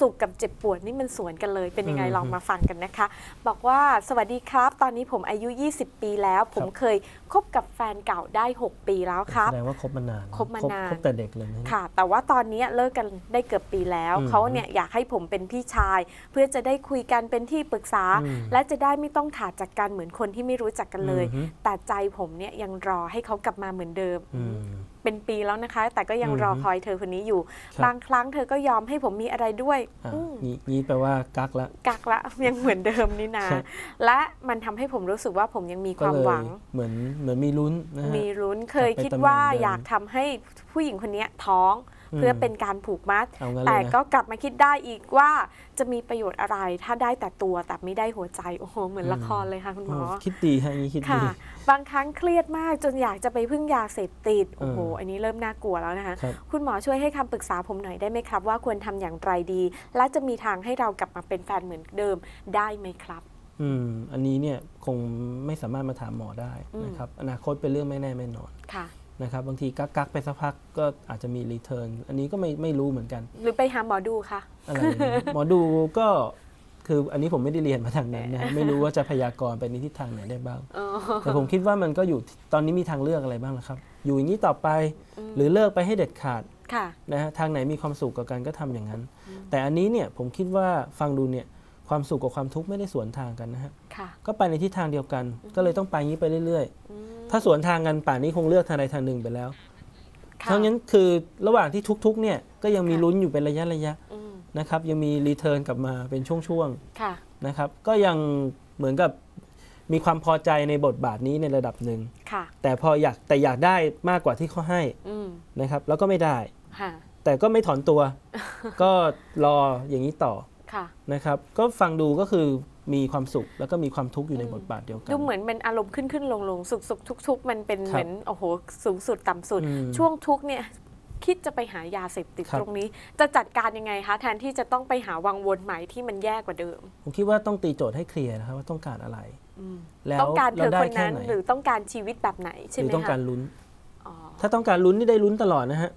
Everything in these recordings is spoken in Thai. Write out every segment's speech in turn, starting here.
สุขกับเจ็บปวดนี่มันสวนกันเลย เป็นยังไงอืมลองมาฟังกันนะคะ บอกว่าสวัสดีครับ ตอนนี้ผมอายุ 20 ปีแล้ว ผมเคยคบกับแฟนเก่าได้ 6 ปีแล้วครับแสดงว่าคบมานานคบมานานคบแต่เด็กเลยนะค่ะ แต่ว่าตอนนี้เลิกกันได้เกือบปีแล้วอืมเขาเนี่ยอยากให้ผมเป็นพี่ชาย เพื่อจะได้คุยกันเป็นที่ปรึกษาอืมและจะได้ไม่ต้องขาดจากกันเหมือนคนที่ไม่รู้จักกันเลยอือฮึแต่ใจผมเนี่ยยังรอให้เขากลับมาเหมือนเดิมอืม เป็นปีแล้วนะคะ แต่ก็ยังอือฮึรอคอยเธอคนนี้อยู่ครับบางครั้งเธอก็ยอมให้ผมมีอะไรด้วยอะอืมงี้งี้แปลว่ากักละกักละยังเหมือนเดิมนี่นาครับและมันทำให้ผมรู้สึกว่าผมยังมีคก็วามเลยหวัง เหมือนเหมือนมีลุ้นนะฮะมีรุ้นเคยกลับไปคิดตำแหน่งว่าเดิมอยากทำให้ผู้หญิงคนนี้ท้องอืม เพื่อเป็นการผูกมัดเอางั้นเลแต่ยนะก็กลับมาคิดได้อีกว่าจะมีประโยชน์อะไร ถ้าได้แต่ตัวแต่ไม่ได้หัวใจโอ้โหเหมือนละครเลยค่ะคุณหมอโอ้คิดดีฮะงี้คิดดีค่ะบางครั้งเครียดมากจนอยากจะไปพึ่งยาเสพติดโอ้โหเอออัอันนี้เริ่มน่ากลัวแล้วนะคะครับคุณหมอช่วยให้คำปรึกษาผมหน่อยได้ไหมครับ ว่าควรทำอย่างไรดี และจะมีทางให้เรากลับมาเป็นแฟนเหมือนเดิมได้ไหมครับอืมอันนี้เนี่ยคงไม่สามารถมาถามหมอได้อืมนะครับ อนาคตเป็นเรื่องไม่แน่ไม่นอนค่ะ นะครับบางทีกักกักๆไปสักพักก็อาจจะมีรีเทิร์นอันนี้ก็ไม่ไม่รู้เหมือนกัน หรือไปหาหมอดูค่ะอะไรอย่างเงี้ยหมอดูก็คืออันนี้ผมไม่ได้เรียนมาทางนั้นนะฮะไม่รู้ว่าจะพยากรณ์ไปในทิศทางไหนได้บ้างอ๋อแต่ผมคิดว่ามันก็อยู่ตอนนี้มีทางเลือกอะไรบ้างล่ะครับ อยู่อย่างนี้ต่อไปหรือเลิกไปให้เด็ดขาดค่ะนะฮะทางไหนมีความสุขกับกันก็ทำอย่างนั้น แต่อันนี้เนี่ยผมคิดว่าฟังดูเนี่ยความสุขกับความทุกข์ไม่ได้สวนทางกันนะฮะค่ะก็ไปในทิศทางเดียวกัน ก็เลยต้องไปอย่างนี้ไปเรื่อยอืมๆ ถ้าสวนทางกันป่านนี้คงเลือกทางใดทางหนึ่งไปแล้วค่ะทั้งนั้นคือระหว่างที่ทุกข์ๆเนี่ยก็ยังมีลุ้นอยู่เป็นระยะระยะอืมๆนะครับยังมีรีเทิร์นกลับมาเป็นช่วงๆค่ะนะครับก็ยังเหมือนกับมีความพอใจในบทบาทนี้ในระดับหนึ่งค่ะแต่พออยากแต่อยากได้มากกว่าที่เขาให้อืมนะครับแล้วก็ไม่ได้ค่ะแต่ก็ไม่ถอนตัว ก็รออย่างนี้ต่อค่ะนะครับ ก็ฟังดูก็คือ มีความสุขแล้วก็มีความทุกข์อยู่ในบทบาทเดียวกัน ดูเหมือนเป็นอารมณ์ขึ้นขึ้นลงลงสุขสุขทุกทุกๆมันเป็นครับเหมือนโอ้โหสูงสุดต่ำสุดอืมช่วงทุกข์เนี่ยคิดจะไปหายาเสพติดครับตรงนี้ จะจัดการยังไงคะแทนที่จะต้องไปหาวังวนใหม่ที่มันแย่กว่าเดิม ผมคิดว่าต้องตีโจทย์ให้เคลียร์นะครับว่าต้องการอะไรอืมแล้วต้องการเธอได้คนแค่นั้นไหนหรือต้องการชีวิตแบบไหนใช่หไหรืมต้องคะการลุ้นอ๋อถ้าต้องการลุ้นนี่ได้ลุ้นตลอดนะฮะ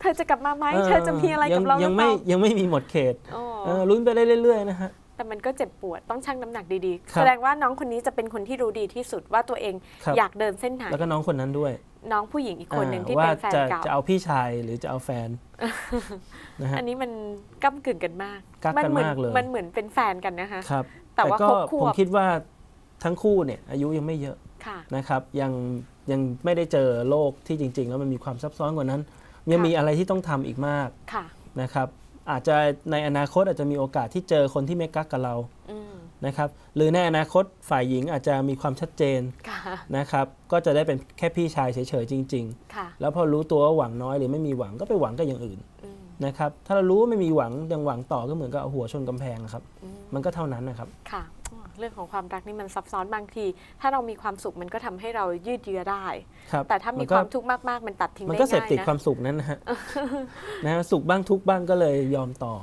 เธอจะกลับมาไหม เธอจะมีอะไรกับงเราหยัรืงอเปไม่ล่ายังไม่มีหมดเขตอ๋อเออลุ้นไปได้เรื่อยๆนะฮะ แต่มันก็เจ็บปวดต้องชั่งน้ำหนักดีๆครับแสดงว่าน้องคนนี้จะเป็นคนที่รู้ดีที่สุดว่าตัวเองครับอยากเดินเส้นไหนแล้วก็น้องคนนั้นด้วย น้องผู้หญิงอีกคนหนึ่งอ่าที่ว่าเป็นแฟนจะเก่าจะเอาพี่ชายหรือจะเอาแฟนนะฮะอันนี้มันก้ากึ่งกันมากกักกันเหมือนมากเลยมันเหมือนเป็นแฟนกันนะคะครับแต่ว่าก็ครบควบผมคิดว่าทั้งคู่เนี่ยอายุยังไม่เยอะค่ะนะครับยังยังไม่ได้เจอโลกที่จริง ๆ แล้วมันมีความซับซ้อนกว่านั้น ยังค่ะมีอะไรที่ต้องทำอีกมากค่ะนะครับ อาจจะในอนาคตอาจจะมีโอกาสที่เจอคนที่ไม่กักกับเราอืมนะครับ หรือในอนาคตฝ่ายหญิงอาจจะมีความชัดเจนค่ะนะครับ ก็จะได้เป็นแค่พี่ชายเฉยๆจริงค่ะๆแล้วพอรู้ตัวว่าหวังน้อยหรือไม่มีหวังก็ไปหวังกับอย่างอื่นอืม นะครับ ถ้าเรารู้ว่าไม่มีหวังยังหวังต่อก็เหมือนกับเอาหัวชนกำแพงนะครับอืมมันก็เท่านั้นนะครับ ค่ะอ๋อเรื่องของความรักนี่มันซับซ้อนบางที ถ้าเรามีความสุขมันก็ทำให้เรายืดเยื้อได้ครับแต่ถ้ามีนคก็วามทุกข์มากๆ มันตัดทิ้งมันได้ก็เสพง่ายติดนะความสุขนั้นนะฮะนะฮะสุขบ้างทุกข์บ้างก็เลยยอมต่อ